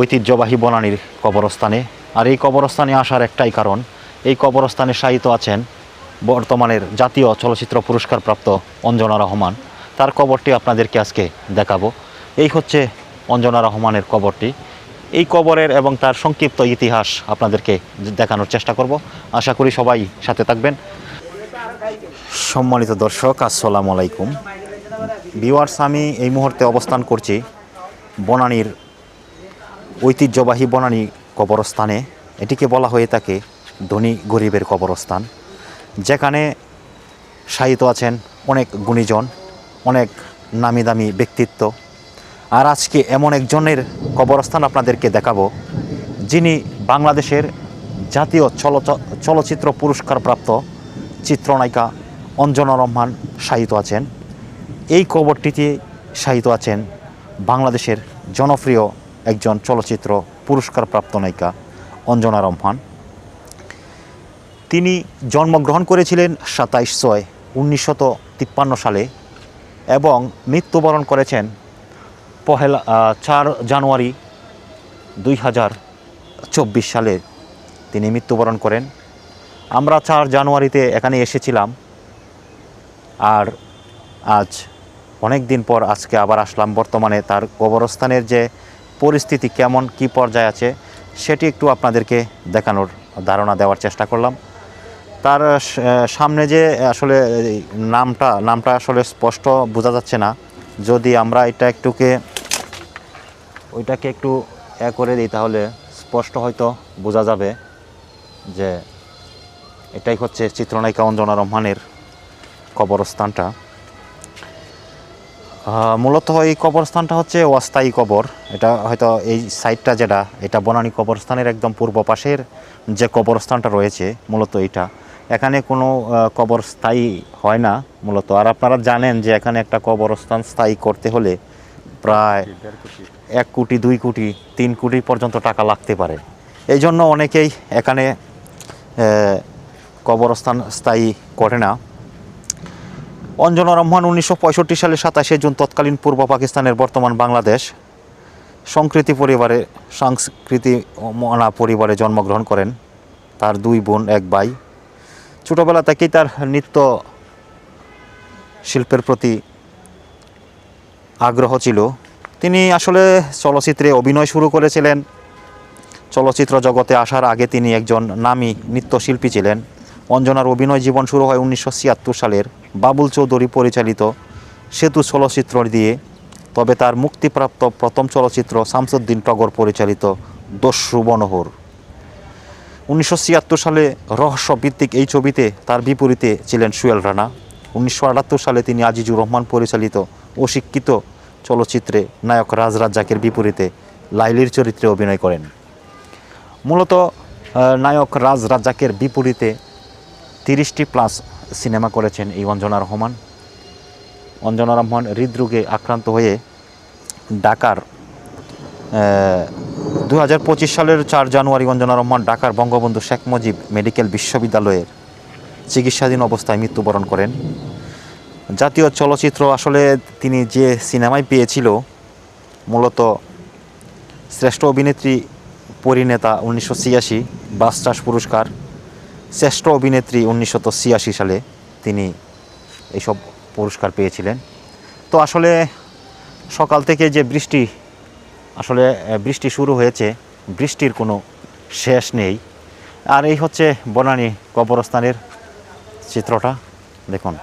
ঐতিহ্যবাহী বনানীর কবরস্থানে। আর এই কবরস্থানে আসার একটাই কারণ, এই কবরস্থানে শায়িত আছেন বর্তমানের জাতীয় চলচ্চিত্র পুরস্কারপ্রাপ্ত অঞ্জনা রহমান। তার কবরটি আপনাদেরকে আজকে দেখাবো। এই হচ্ছে অঞ্জনা রহমানের কবরটি। এই কবরের এবং তার সংক্ষিপ্ত ইতিহাস আপনাদেরকে দেখানোর চেষ্টা করব। আশা করি সবাই সাথে থাকবেন। সম্মানিত দর্শক, আসসালামু আলাইকুম। ভিওয়ার্স আমি এই মুহূর্তে অবস্থান করছি বনানীর ঐতিহ্যবাহী বনানী কবরস্থানে, এটিকে বলা হয়ে থাকে ধনী গরিবের কবরস্থান, যেখানে শায়িত আছেন অনেক গুণীজন, অনেক নামি দামি ব্যক্তিত্ব। আর আজকে এমন একজনের কবরস্থান আপনাদেরকে দেখাবো, যিনি বাংলাদেশের জাতীয় চলচ- চলচ্চিত্র পুরস্কারপ্রাপ্ত চিত্রনায়িকা অঞ্জনা রহমান শায়িত আছেন। এই কবরটিতে শায়িত আছেন বাংলাদেশের জনপ্রিয় একজন চলচ্চিত্র পুরস্কারপ্রাপ্ত নায়িকা অঞ্জনা রহমান তিনি জন্মগ্রহণ করেছিলেন সাতাইশ ছয় উনিশশত তিপ্পান্ন সালে এবং মৃত্যুবরণ করেছেন পহেলা চার জানুয়ারি দুই হাজার চব্বিশ সালে। তিনি মৃত্যুবরণ করেন। আমরা চার জানুয়ারিতে এখানে এসেছিলাম। আর আজ অনেক দিন পর আজকে আবার আসলাম। বর্তমানে তার কবরস্থানের যে পরিস্থিতি কেমন, কি পর্যায়ে আছে, সেটি একটু আপনাদেরকে দেখানোর ধারণা দেওয়ার চেষ্টা করলাম। তার সামনে যে, আসলে নামটা নামটা আসলে স্পষ্ট বোঝা যাচ্ছে না। যদি আমরা এটা একটুকে, ওইটাকে একটু এ করে দিই, তাহলে স্পষ্ট হয়তো বোঝা যাবে যে, এটাই হচ্ছে চিত্রনায়িকা অঞ্জনা রহমানের কবরস্থানটা। মূলত এই কবরস্থানটা হচ্ছে অস্থায়ী কবর। এটা হয়তো এই সাইডটা যেটা, এটা বনানী কবরস্থানের একদম পূর্ব পাশের যে কবরস্থানটা রয়েছে, মূলত এটা এখানে কোনো কবর স্থায়ী হয় না, মূলত। আর আপনারা জানেন যে এখানে একটা কবরস্থান স্থায়ী করতে হলে প্রায় এক কোটি, দুই কোটি, তিন কোটি পর্যন্ত টাকা লাগতে পারে। এই জন্য অনেকেই এখানে কবরস্থান স্থায়ী করে না। অঞ্জনা রহমান উনিশশো পঁয়ষট্টি সালে সাতাশে জুন তৎকালীন পূর্ব পাকিস্তানের বর্তমান বাংলাদেশ। সংস্কৃতি পরিবারে, সংস্কৃতি মনা পরিবারে জন্মগ্রহণ করেন। তার দুই বোন, এক ভাই। ছোটোবেলা থেকেই তার নৃত্য শিল্পের প্রতি আগ্রহ ছিল। তিনি আসলে চলচ্চিত্রে অভিনয় শুরু করেছিলেন। চলচ্চিত্র জগতে আসার আগে তিনি একজন নামী নৃত্যশিল্পী ছিলেন। অঞ্জনার অভিনয় জীবন শুরু হয় উনিশশো ছিয়াত্তর সালের বাবুল চৌধুরী পরিচালিত সেতু চলচ্চিত্র দিয়ে, তবে তার মুক্তিপ্রাপ্ত প্রথম চলচ্চিত্র শামসুদ্দিন টগর পরিচালিত দস্যু বনহর। উনিশশো ছিয়াত্তর সালে রহস্যভিত্তিক এই ছবিতে তার বিপরীতে ছিলেন সুয়েল রানা। উনিশশো আটাত্তর সালে তিনি আজিজুর রহমান পরিচালিত অশিক্ষিত চলচ্চিত্রে নায়ক রাজ রাজ্জাকের বিপরীতে লাইলির চরিত্রে অভিনয় করেন। মূলত নায়ক রাজ রাজ্জাকের বিপরীতে তিরিশটি প্লাস সিনেমা করেছেন এই অঞ্জনা রহমান। অঞ্জনা রহমান হৃদরোগে আক্রান্ত হয়ে ঢাকার দু হাজার পঁচিশ সালের চার জানুয়ারি অঞ্জনা রহমান ঢাকার বঙ্গবন্ধু শেখ মুজিব মেডিকেল বিশ্ববিদ্যালয়ের চিকিৎসাধীন অবস্থায় মৃত্যুবরণ করেন। জাতীয় চলচ্চিত্র আসলে তিনি যে সিনেমায় পেয়েছিল, মূলত শ্রেষ্ঠ অভিনেত্রী, পরিণেতা উনিশশো ছিয়াশি বাসচাষ পুরস্কার শ্রেষ্ঠ অভিনেত্রী উনিশশো ছিয়াশি সালে তিনি এইসব পুরস্কার পেয়েছিলেন। তো আসলে সকাল থেকে যে বৃষ্টি, আসলে বৃষ্টি শুরু হয়েছে, বৃষ্টির কোনো শেষ নেই। আর এই হচ্ছে বনানী কবরস্থানের চিত্রটা, দেখুন।